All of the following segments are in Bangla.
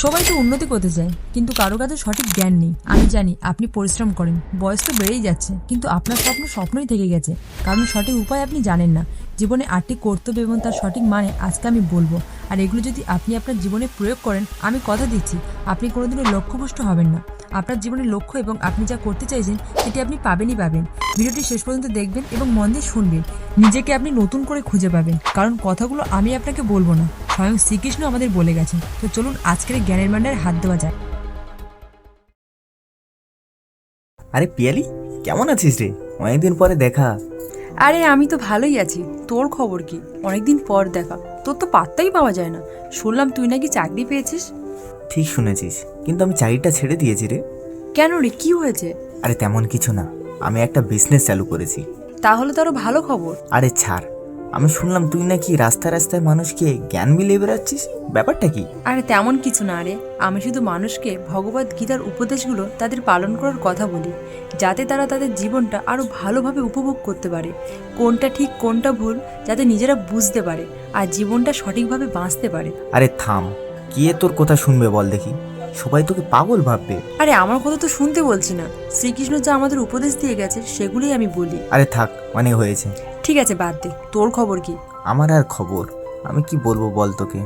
সবাই তো উন্নতি করতে চায়, কিন্তু কারও কাছে সঠিক জ্ঞান নেই। আমি জানি, আপনি পরিশ্রম করেন, বয়স তো বেড়েই যাচ্ছে, কিন্তু আপনার স্বপ্ন স্বপ্নই থেকে গেছে। কারণ সঠিক উপায় আপনি জানেন না। জীবনে আটটি কর্তব্য এবং তার সঠিক মানে আজকে আমি বলব। আর এগুলো যদি আপনি আপনার জীবনে প্রয়োগ করেন, আমি কথা দিচ্ছি, আপনি কোনোদিনও লক্ষ্যভ্রষ্ট হবেন না। আপনার জীবনের লক্ষ্য এবং আপনি যা করতে চাইছেন, সেটি আপনি পাবেনই পাবেন। ভিডিওটি শেষ পর্যন্ত দেখবেন এবং মন দিয়ে শুনবেন। নিজেকে আপনি নতুন করে খুঁজে পাবেন। কারণ কথাগুলো আমি আপনাকে বলব না। স্বয়ং শ্রীকৃষ্ণ আমাদের বলে গেছেন। তো চলুন আজকের জ্ঞানের ভান্ডারে হাত দেওয়া যায় আরে পিয়ালি কেমন আছিস রে? অনেকদিন পরে দেখা। আরে আমি তো ভালোই আছি। তোর খবর কি? অনেকদিন পর দেখা। তোর তো পাত্তাই পাওয়া যায় না। শুনলাম তুই নাকি চাকরি পেয়েছিস। ঠিক শুনেছিস কিন্তু আমি চাকরিটা ছেড়ে দিয়েছি রে। কেন রে? কি হয়েছে? আরে তেমন কিছু না। আমি একটা বিজনেস চালু করেছি। তাহলে তো আরও ভালো খবর। আরে ছাড়। আমি শুনলাম তুই নাকি রাস্তায় রাস্তায় মানুষকে জ্ঞান মিলিয়ে বেড়াচ্ছিস? ব্যাপারটা কি? আরে তেমন কিছু না রে। আমি শুধু মানুষকে ভগবত গীতার উপদেশগুলো তাদের পালন করার কথা বলি যাতে তারা তাদের জীবনটা আরও ভালোভাবে উপভোগ করতে পারে। কোনটা ঠিক কোনটা ভুল যাতে নিজেরা বুঝতে পারে আর জীবনটা সঠিকভাবে বাঁচতে পারে। আরে থাম কে তোর কথা শুনবে বল দেখি। সবাই তোকে পাগল ভাববে। আরে আমার কথা তো শুনতে বলছি না। শ্রীকৃষ্ণ যা আমাদের উপদেশ দিয়ে গেছে সেগুলোই আমি বলি। আরে থাক অনেক হয়েছে। ঠিক আছে বাদ দে। তোর খবর কি? আমার আর খবর? আমি কি বলব বল তোকে?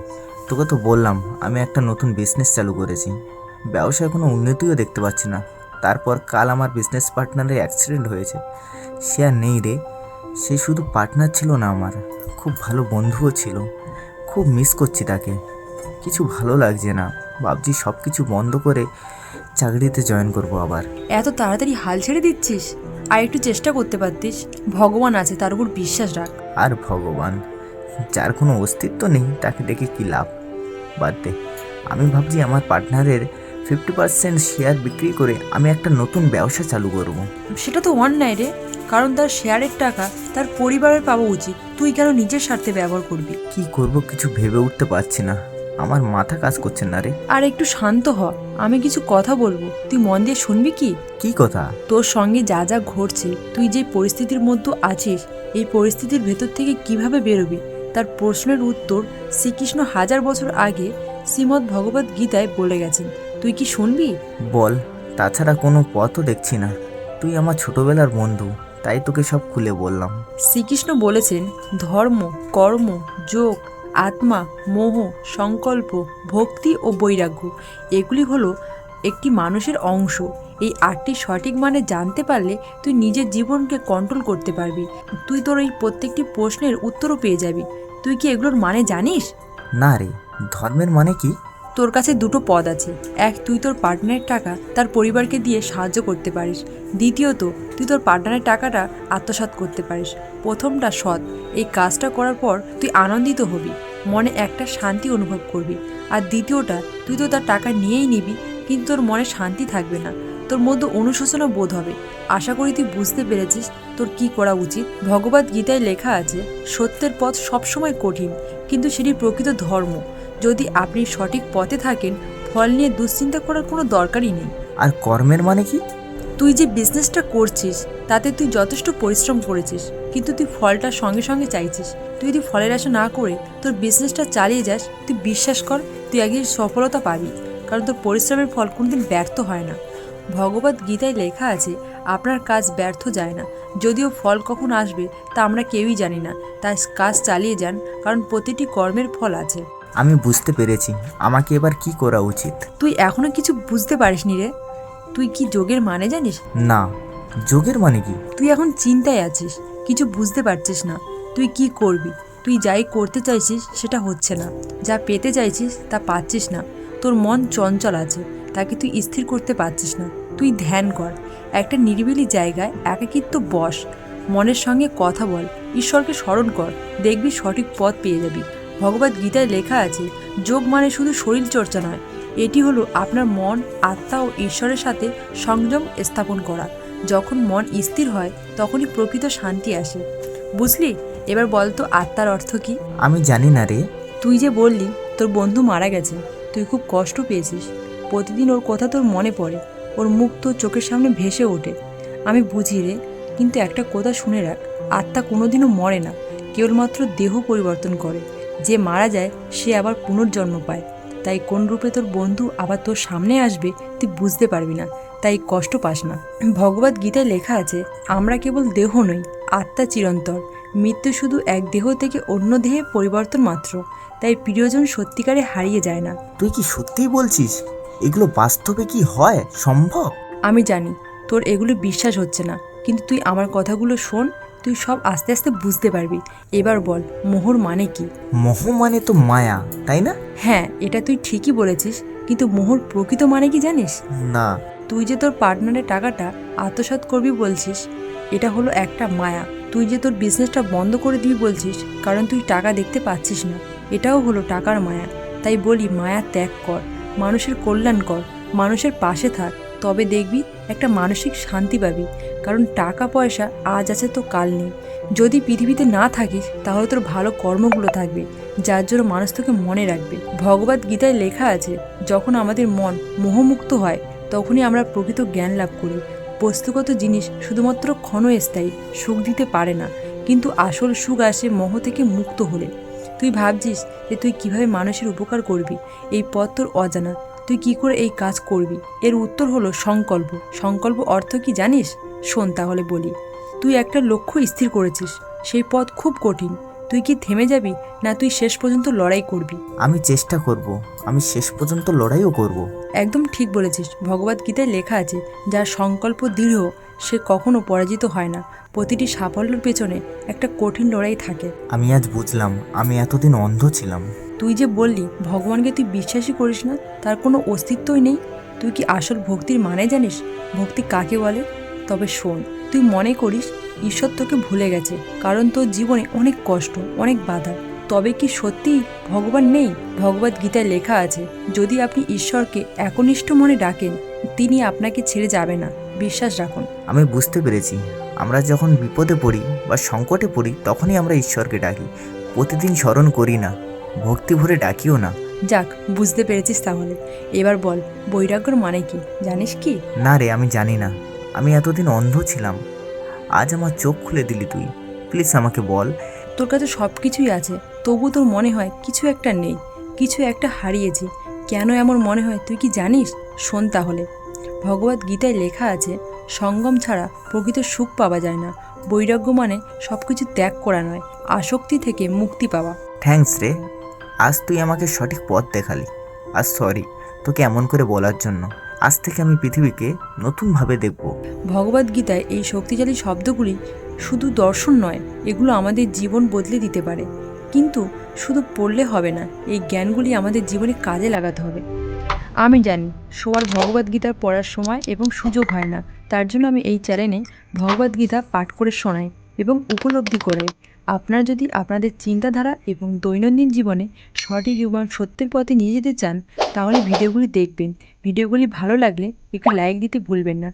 তোকে তো বললাম আমি একটা নতুন বিজনেস চালু করেছি। ব্যবসায় কোনো উন্নতিও দেখতে পাচ্ছি না। তারপর কাল আমার বিজনেস পার্টনারের অ্যাক্সিডেন্ট হয়েছে। সে আর নেই রে। সে শুধু পার্টনার ছিল না আমার। খুব ভালো বন্ধুও ছিল। খুব মিস করছি তাকে। কিছু ভালো লাগছে না। ভাবছি সব কিছু বন্ধ করে চাকরিতে জয়েন করব আবার। এত তাড়াতাড়ি হাল ছেড়ে দিচ্ছিস? আর একটু চেষ্টা করতে পারতিস। ভগবান আছে তার উপর বিশ্বাস রাখ। আর ভগবান যার কোনো অস্তিত্ব নেই তাকে ডেকে কী লাভ? বাদ দে। আমি ভাবছি আমার পার্টনারের ফিফটি পার্সেন্ট শেয়ার বিক্রি করে আমি একটা নতুন ব্যবসা চালু করব। সেটা তো অন্যায় রে। কারণ তার শেয়ারের টাকা তার পরিবারের পাওয়া উচিত। তুই কেন নিজের স্বার্থে ব্যবহার করবি? কি করব কিছু ভেবে উঠতে পারছি না। আমার মাথা কাজ করছে না রে। আর একটু শান্ত হ আমি কিছু কথা বলব। তুই মন দিয়ে শুনবি কি? কি কথা? তোর সঙ্গে যা যা ঘটছে তুই যে পরিস্থিতির মধ্যে আছিস এই পরিস্থিতির ভেতর থেকে কীভাবে বেরোবি? তার প্রশ্নের উত্তর শ্রীকৃষ্ণ হাজার বছর আগে শ্রীমদ্ ভগবত গীতায় বলে গেছেন। তুই কি শুনবি? বল তাছাড়া কোনো পথও দেখছি না। তুই আমার ছোটবেলার বন্ধু তাই তোকে সব খুলে বললাম। শ্রীকৃষ্ণ বলেছেন ধর্ম কর্ম যোগ আত্মা, মোহ, সংকল্প, ভক্তি ও বৈরাগ্য, এগুলি হলো একটি মানুষের অংশ। এই আটটি সঠিক মানে জানতে পারলে তুই নিজের জীবনকে কন্ট্রোল করতে পারবি। তুই তোর এই প্রত্যেকটি প্রশ্নের উত্তরও পেয়ে যাবি। তুই কি এগুলোর মানে জানিস? না রে, ধর্মের মানে কি? তোর কাছে দুটো পদ আছে। এক, তুই তোর পার্টনারের টাকা তার পরিবারকে দিয়ে সাহায্য করতে পারিস। দ্বিতীয়ত, তুই তোর পার্টনারের টাকাটা আত্মসাৎ করতে পারিস। প্রথমটা সৎ। এই কাজটা করার পর তুই আনন্দিত হবি। মনে একটা শান্তি অনুভব করবি। আর দ্বিতীয়টা, তুই তো তার টাকা নিয়েই নিবি, কিন্তু তোর মনে শান্তি থাকবে না। তোর মধ্যে অনুশোচনা বোধ হবে। আশা করি তুই বুঝতে পেরেছিস তোর কি করা উচিত। ভগবত গীতায় লেখা আছে, সত্যের পথ সবসময় কঠিন, কিন্তু সেটি প্রকৃত ধর্ম। যদি আপনি সঠিক পথে থাকেন ফল নিয়ে দুশ্চিন্তা করার কোনো দরকারই নেই। আর কর্মের মানে কি? তুই যে বিজনেসটা করছিস তাতে তুই যথেষ্ট পরিশ্রম করেছিস কিন্তু তুই ফলটা সঙ্গে সঙ্গে চাইছিস। তুই যদি ফলের আশা না করে তোর বিজনেসটা চালিয়ে যাস তুই বিশ্বাস কর তুই একদিন সফলতা পাবি। কারণ তোর পরিশ্রমের ফল কোনোদিন ব্যর্থ হয় না। ভগবত গীতায় লেখা আছে আপনার কাজ ব্যর্থ যায় না। যদিও ফল কখন আসবে তা আমরা কেউই জানি না। তাই কাজ চালিয়ে যান কারণ প্রতিটি কর্মের ফল আছে। আমি বুঝতে পেরেছি। আমাকে এবার কি করা উচিত? তুই এখনও কিছু বুঝতে পারিসনি রে। তুই কি যোগের মানে জানিস? না। যোগের মানে কি? তুই এখন চিন্তায় আছিস কিছু বুঝতে পারছিস না। তুই কি করবি? তুই যাই করতে চাইছিস সেটা হচ্ছে না। যা পেতে চাইছিস তা পাচ্ছিস না। তোর মন চঞ্চল আছে তাকে তুই স্থির করতে পারছিস না। তুই ধ্যান কর। একটা নিরিবিলি জায়গায় একাকিত্ব বস। মনের সঙ্গে কথা বল। ঈশ্বরকে স্মরণ কর। দেখবি সঠিক পথ পেয়ে যাবি। ভগবত গীতায় লেখা আছে যোগ মানে শুধু শরীর চর্চা নয় এটি হলো আপনার মন আত্মা ও ঈশ্বরের সাথে সংযম স্থাপন করা। যখন মন স্থির হয় তখনই প্রকৃত শান্তি আসে। বুঝলি? এবার বল তো আত্মার অর্থ কি? আমি জানি না রে। তুই যে বললি তোর বন্ধু মারা গেছে। তুই খুব কষ্ট পেয়েছিস। প্রতিদিন ওর কথা তোর মনে পড়ে। ওর মুখ তোর চোখের সামনে ভেসে ওঠে। আমি বুঝি রে কিন্তু একটা কথা শুনে রাখ আত্মা কোনোদিনও মরে না। কেবলমাত্র দেহ পরিবর্তন করে। যে মারা যায় সে আবার পুনর্জন্ম পায়। তাই কোন রূপে তোর বন্ধু আবার তোর সামনে আসবে তুই বুঝতে পারবি না। তাই কষ্ট পাস না। ভগবত গীতায় লেখা আছে আমরা কেবল দেহ নই আত্মা চিরন্তর মৃত্যু শুধু এক দেহ থেকে অন্য দেহে পরিবর্তন মাত্র। তাই প্রিয়জন সত্যিকারে হারিয়ে যায় না। তুই কি সত্যিই বলছিস? এগুলো বাস্তবে কি হয়? সম্ভব? আমি জানি তোর এগুলো বিশ্বাস হচ্ছে না। কিন্তু তুই আমার কথাগুলো শোন তুই সব আস্তে আস্তে বুঝতে পারবি। এবার বল মোহর মানে কি? মোহ মানে তো মায়া তাই না? হ্যাঁ এটা তুই ঠিকই বলেছিস কিন্তু মোহর প্রকৃত মানে কি জানিস? না। তুই যে তোর পার্টনারের টাকাটা আত্মসাৎ করবি বলছিস এটা হলো একটা মায়া। তুই যে তোর বিজনেসটা বন্ধ করে দিবি বলছিস কারণ তুই টাকা দেখতে পাচ্ছিস না এটাও হলো টাকার মায়া। তাই বলি মায়া ত্যাগ কর মানুষের কল্যাণ কর মানুষের পাশে থাক। তবে দেখবি একটা মানসিক শান্তি পাবি, কারণ টাকা পয়সা আজ আছে তো কাল নেই। যদি পৃথিবীতে না থাকিস, তাহলে তোর ভালো কর্মগুলো থাকবে, যার জন্য মানুষ তোকে মনে রাখবে। ভগবত গীতায় লেখা আছে, যখন আমাদের মন মোহমুক্ত হয়, তখনই আমরা প্রকৃত জ্ঞান লাভ করি। বস্তুগত জিনিস শুধুমাত্র ক্ষণস্থায়ী, সুখ দিতে পারে না, কিন্তু আসল সুখ আসে মোহ থেকে মুক্ত হলে। তুই ভাবছিস যে তুই কীভাবে মানুষের উপকার করবি? এই পথ তোর অজানা। তুই কি করে এই কাজ করবি? এর উত্তর হলো সংকল্প। সংকল্প অর্থ কি জানিস? শোন তাহলে বলি। তুই একটা লক্ষ্য স্থির করেছিস। সেই পথ খুব কঠিন। তুই কি থেমে যাবি না তুই শেষ পর্যন্ত লড়াই করবি? আমি চেষ্টা করব। আমি শেষ পর্যন্ত লড়াইও করব। একদম ঠিক বলেছিস। ভগবত গীতায় লেখা আছে যার সংকল্প দৃঢ় সে কখনো পরাজিত হয় না। প্রতিটি সাফল্যের পেছনে একটা কঠিন লড়াই থাকে। আমি আজ বুঝলাম। আমি এতদিন অন্ধ ছিলাম। তুই যে বললি, ভগবানকে তুই বিশ্বাসই করিস না, তার কোনো অস্তিত্বই নেই। তুই কি আসল ভক্তির মানে জানিস? ভক্তি কাকে বলে? তবে শোন, তুই মনে করিস, ঈশ্বর তোকে ভুলে গেছে, কারণ তোর জীবনে অনেক কষ্ট, অনেক বাধা। তবে কি সত্যিই ভগবান নেই? ভগবত গীতায় লেখা আছে, যদি আপনি ঈশ্বরকে একনিষ্ঠ মনে ডাকেন, তিনি আপনাকে ছেড়ে যাবে না। বিশ্বাস রাখুন। আমি বুঝতে পেরেছি। আমরা যখন বিপদে পড়ি বা সংকটে পড়ি, তখনই আমরা ঈশ্বরকে ডাকি। প্রতিদিন স্মরণ করি না। ভক্তি ভরে ডাকিও না। যাক বুঝতে পেরেছিস তাহলে। এবার বল বৈরাগ্যর মানে কি? জানিস কি? না রে আমি জানি না। আমি এতদিন অন্ধ ছিলাম। আজ আমার চোখ খুলে দিলি তুই। প্লিজ আমাকে বল। তোর কাছে সব কিছুই আছে। তবু তোর মনে হয় কিছু একটা নেই। কিছু একটা হারিয়েছি। কেন এমন মনে হয় তুই কি জানিস? শোন তাহলে। ভগবত গীতায় লেখা আছে সঙ্গম ছাড়া প্রকৃত সুখ পাওয়া যায় না। বৈরাগ্য মানে সব কিছু ত্যাগ করা নয়। আসক্তি থেকে মুক্তি পাওয়া। থ্যাঙ্কস রে। আজ তুই আমাকে সঠিক পথ দেখালি। আজ সরি তোকে এমন করে বলার জন্য। আজ থেকে আমি পৃথিবীকে নতুনভাবে দেখব। ভগবদ গীতায় এই শক্তিশালী শব্দগুলি শুধু দর্শন নয়, এগুলো আমাদের জীবন বদলে দিতে পারে। কিন্তু শুধু পড়লে হবে না, এই জ্ঞানগুলি আমাদের জীবনে কাজে লাগাতে হবে। আমি জানি সবার ভগবদ গীতার পড়ার সময় এবং সুযোগ হয় না। তার জন্য আমি এই চ্যানেলে ভগবদ গীতা পাঠ করে শোনাই এবং উপলব্ধি করে আপনারা যদি আপনাদের চিন্তাধারা এবং দৈনন্দিন জীবনে সঠিক এবং সত্যের পথে নিয়ে যেতে চান, তাহলে ভিডিওগুলি দেখবেন। ভিডিওগুলি ভালো লাগলে একটু লাইক দিতে ভুলবেন না।